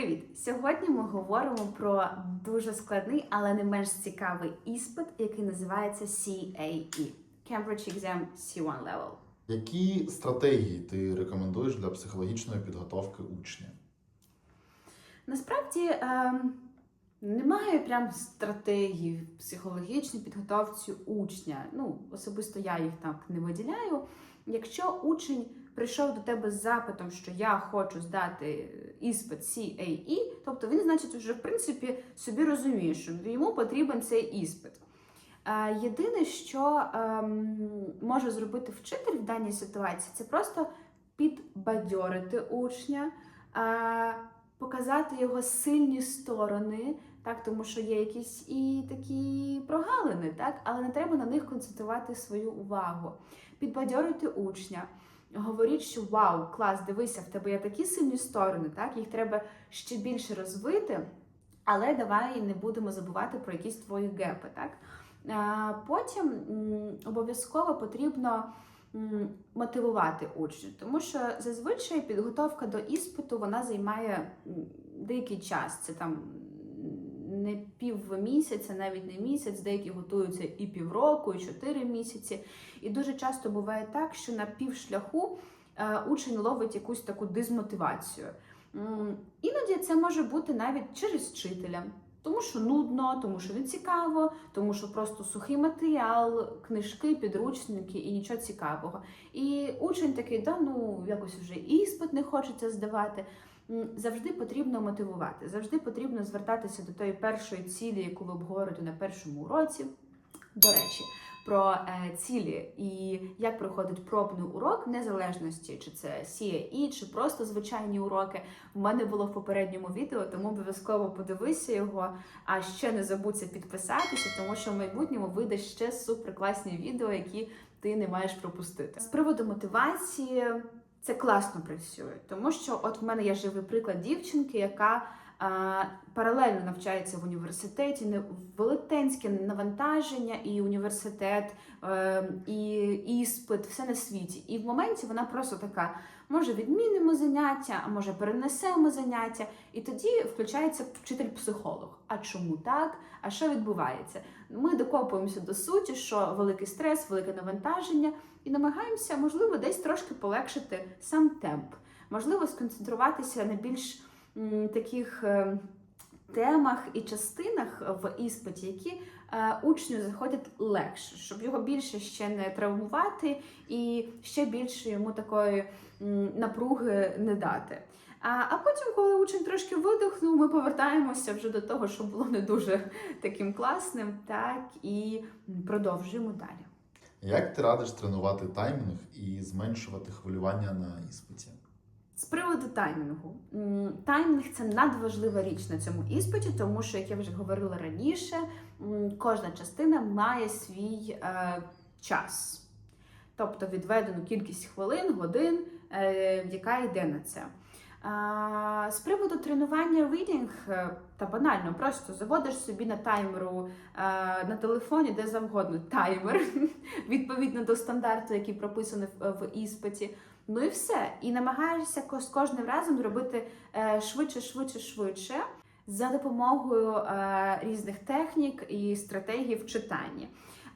Привіт! Сьогодні ми говоримо про дуже складний, але не менш цікавий іспит, який називається CAE – Cambridge Exam C1 Level. Які стратегії ти рекомендуєш для психологічної підготовки учня? Насправді ем, немає прям стратегії в психологічній підготовці учня. Ну, особисто я їх так не виділяю. Якщо учень прийшов до тебе з запитом, що я хочу здати іспит CAE, тобто він, значить, вже в принципі собі розуміє, що йому потрібен цей іспит. Е, Єдине, що ем, може зробити вчитель в даній ситуації, це просто підбадьорити учня, е, показати його сильні сторони, так, тому що є якісь і такі прогалини, так, але не треба на них концентрувати свою увагу. Підбадьорити учня. Говоріть, що вау, клас, дивися, в тебе є такі сильні сторони, так їх треба ще більше розвити, але давай не будемо забувати про якісь твої гепи. Так? Потім обов'язково потрібно мотивувати учнів, тому що зазвичай підготовка до іспиту вона займає деякий час. Це там не пів місяця, навіть не місяць, деякі готуються і півроку, і чотири місяці. І дуже часто буває так, що на півшляху е, учень ловить якусь таку дезмотивацію. М, Іноді це може бути навіть через вчителя. Тому що нудно, тому що не цікаво, тому що просто сухий матеріал, книжки, підручники і нічого цікавого. І учень такий, да ну якось вже іспит не хочеться здавати. Завжди потрібно мотивувати, завжди потрібно звертатися до тої першої цілі, яку ви обговорюєте на першому уроці. До речі, про е, цілі і як проходить пробний урок, незалежності, чи це CAE, чи просто звичайні уроки. В мене було в попередньому відео, тому обов'язково подивися його. А ще не забудься підписатися, тому що в майбутньому вийде ще суперкласні відео, які ти не маєш пропустити. З приводу мотивації це класно працює, тому що от в мене є живий приклад дівчинки, яка паралельно навчається в університеті, не велетенське навантаження, і університет, е, і іспит, все на світі. І в моменті вона просто така: може відмінимо заняття, а може перенесемо заняття. І тоді включається вчитель-психолог. А чому так? А що відбувається? Ми докопуємося до суті, що великий стрес, велике навантаження, і намагаємося, можливо, десь трошки полегшити сам темп, можливо, сконцентруватися на більш м, таких. е, Темах і частинах в іспиті, які учню заходять легше, щоб його більше ще не травмувати і ще більше йому такої напруги не дати. А, потім, коли учень трошки видихнув, ми повертаємося вже до того, що було не дуже таким класним, так і продовжуємо далі. Як ти радиш тренувати таймінг і зменшувати хвилювання на іспиті? З приводу таймінгу. Таймінг це надважлива річ на цьому іспиті, тому що, як я вже говорила раніше, кожна частина має свій е, час, тобто відведену кількість хвилин, годин, е, яка йде на це. З приводу тренування reading, е, та банально, просто заводиш собі на таймеру е, на телефоні, де завгодно таймер, відповідно до стандарту, який прописаний в, в іспиті. Ну і все. І намагаєшся з кожним разом робити е, швидше, швидше, швидше за допомогою е, різних технік і стратегій в читанні.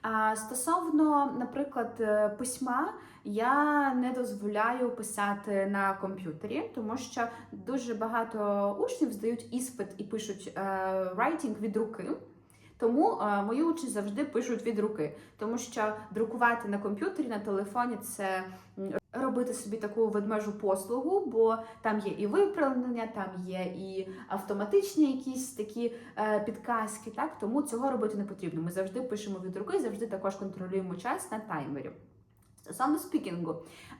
А стосовно, наприклад, е, письма, я не дозволяю писати на комп'ютері, тому що дуже багато учнів здають іспит і пишуть е, writing від руки. Тому е, мої учні завжди пишуть від руки, тому що друкувати на комп'ютері, на телефоні це робити собі таку ведмежу послугу, бо там є і виправлення, там є і автоматичні якісь такі е, підказки. Так тому цього робити не потрібно. Ми завжди пишемо від руки, завжди також контролюємо час на таймері. Стосовно спікінгу,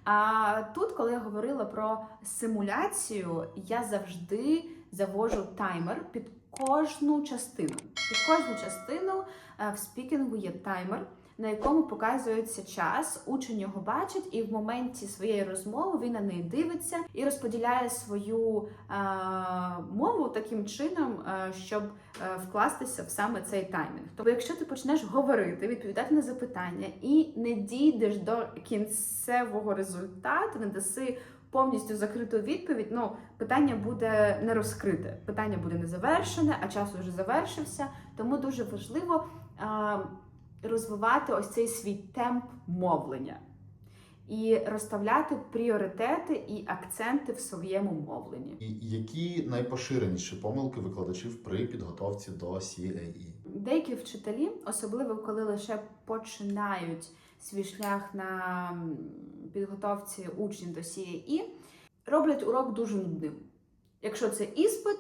а тут, коли я говорила про симуляцію, я завжди завожу таймер під кожну частину. Під кожну частину е, в спікінгу є таймер, на якому показується час, учень його бачить, і в моменті своєї розмови він на неї дивиться і розподіляє свою е, мову таким чином, е, щоб е, вкластися в саме цей таймінг. Тобто, якщо ти почнеш говорити, відповідати на запитання і не дійдеш до кінцевого результату, не даси повністю закриту відповідь, ну питання буде не розкрите, питання буде не завершене, а час уже завершився. Тому дуже важливо а, розвивати ось цей свій темп мовлення і розставляти пріоритети і акценти в своєму мовленні. І які найпоширеніші помилки викладачів при підготовці до? CAE? Деякі вчителі, особливо коли лише починають свій шлях на підготовці учнів до CAE, роблять урок дуже нудним. Якщо це іспит,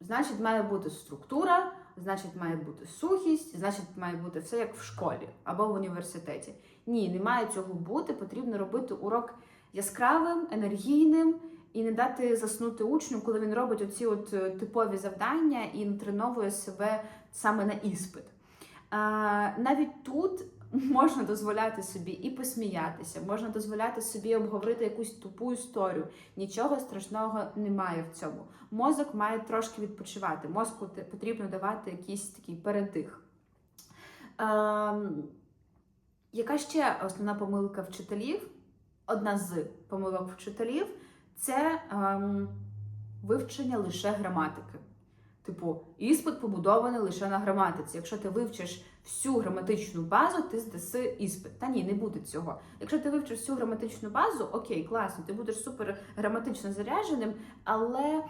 значить має бути структура, значить має бути сухість, значить має бути все як в школі або в університеті. Ні, не має цього бути. Потрібно робити урок яскравим, енергійним і не дати заснути учню, коли він робить оці от е, типові завдання і натреновує себе саме на іспит. Навіть тут можна дозволяти собі і посміятися, можна дозволяти собі обговорити якусь тупу історію. Нічого страшного немає в цьому. Мозок має трошки відпочивати. Мозку потрібно давати якийсь такий передих. Ем, яка ще основна помилка вчителів? Одна з помилок вчителів це ем, вивчення лише граматики. Типу, іспит побудований лише на граматиці. Якщо ти вивчиш всю граматичну базу, ти здаси іспит. Та ні, не буде цього. Якщо ти вивчиш всю граматичну базу, окей, класно, ти будеш супер граматично зарядженим, але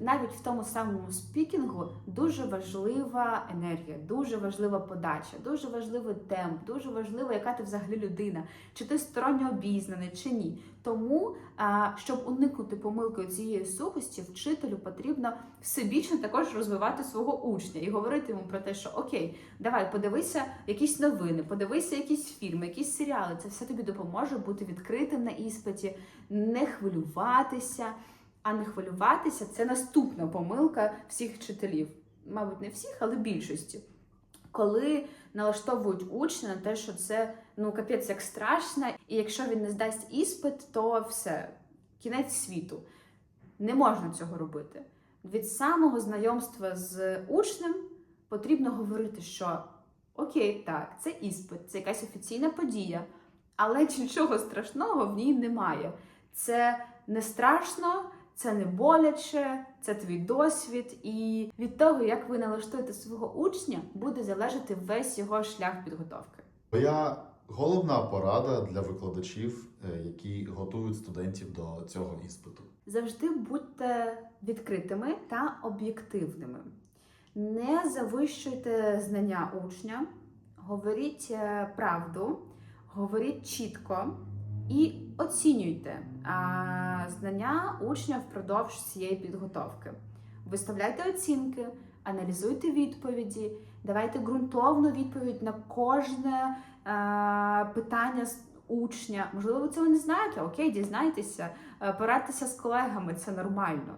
навіть в тому самому спікінгу дуже важлива енергія, дуже важлива подача, дуже важливий темп, дуже важливо, яка ти взагалі людина, чи ти сторонньо обізнаний, чи ні. Тому, щоб уникнути помилки цієї сухості, вчителю потрібно всебічно також розвивати свого учня і говорити йому про те, що окей, давай подивися якісь новини, подивися якісь фільми, якісь серіали. Це все тобі допоможе бути відкритим на іспиті, не хвилюватися. А не хвилюватися це наступна помилка всіх вчителів. Мабуть, не всіх, але більшості. Коли налаштовують учня на те, що це ну капець як страшно, і якщо він не здасть іспит, то все, кінець світу. Не можна цього робити. Від самого знайомства з учнем потрібно говорити, що окей, так, це іспит, це якась офіційна подія, але нічого страшного в ній немає. Це не страшно, це не боляче, це твій досвід, і від того, як ви налаштуєте свого учня, буде залежати весь його шлях підготовки. Твоя головна порада для викладачів, е, які готують студентів до цього іспиту. Завжди будьте відкритими та об'єктивними. Не завищуйте знання учня, говоріть е, правду, говоріть чітко і оцінюйте знання учня впродовж цієї підготовки. Виставляйте оцінки, аналізуйте відповіді, давайте ґрунтовну відповідь на кожне питання учня. Можливо, ви цього не знаєте, окей, дізнайтеся, е, порадьтеся з колегами, це нормально.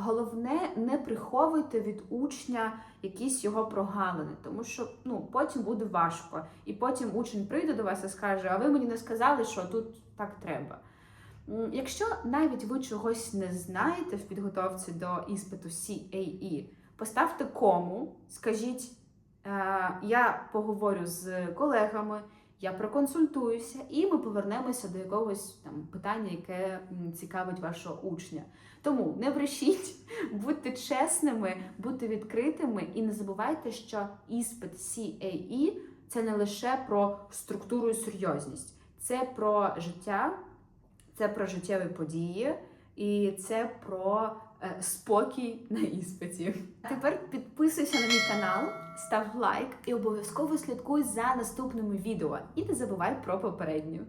Головне, не приховуйте від учня якісь його прогалини, тому що ну, потім буде важко. І потім учень прийде до вас і скаже: А ви мені не сказали, що тут так треба. Якщо навіть ви чогось не знаєте в підготовці до іспиту CAE, поставте кому, скажіть, е, я поговорю з колегами, я проконсультуюся, і ми повернемося до якогось там питання, яке цікавить вашого учня. Тому не брешіть, будьте чесними, будьте відкритими і не забувайте, що іспит CAE – це не лише про структуру і серйозність, це про життя, це про життєві події, і це про спокій на іспиті. Тепер підписуйся на мій канал, став лайк і обов'язково слідкуй за наступними відео. І не забувай про попередню.